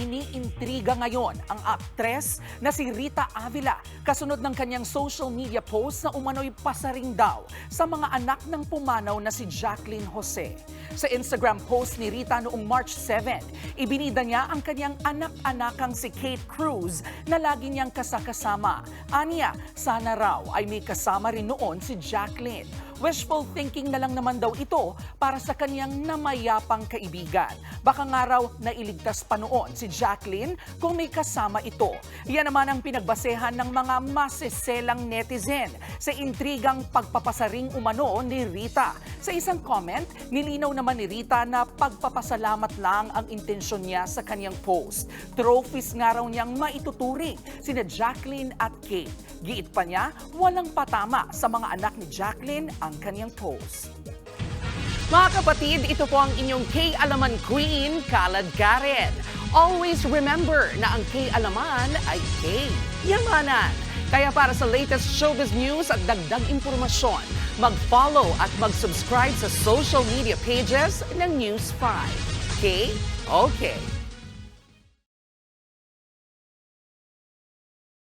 iniintriga ngayon ang aktres na si Rita Avila kasunod ng kanyang social media post na umano'y pasaring daw sa mga anak ng pumanaw na si Jacqueline Jose. Sa Instagram post ni Rita noong March 7, ibinida niya ang kanyang anak-anakang si Kate Cruz na lagi niyang kasakasama. Anya, sana raw ay may kasama rin noon si Jacqueline. Wishful thinking na lang naman daw ito para sa kanyang namayapang kaibigan. Baka nga raw nailigtas pa noon si Jacqueline kung may kasama ito. Yan naman ang pinagbasehan ng mga masiselang netizen sa intrigang pagpapasaring umano ni Rita. Sa isang comment, nilinaw naman ni Rita na pagpapasalamat lang ang intensyon niya sa kanyang post. Trophies nga raw niyang maituturing sina Jacqueline at Kate. Giit pa niya, walang patama sa mga anak ni Jacqueline ang kanyang post. Mga kapatid, ito po ang inyong K-Alaman Queen, Kalad Karen. Always remember na ang K-Alaman ay K-Yamanan. Kaya para sa latest showbiz news at dagdag impormasyon, mag-follow at mag-subscribe sa social media pages ng News 5. K? Okay.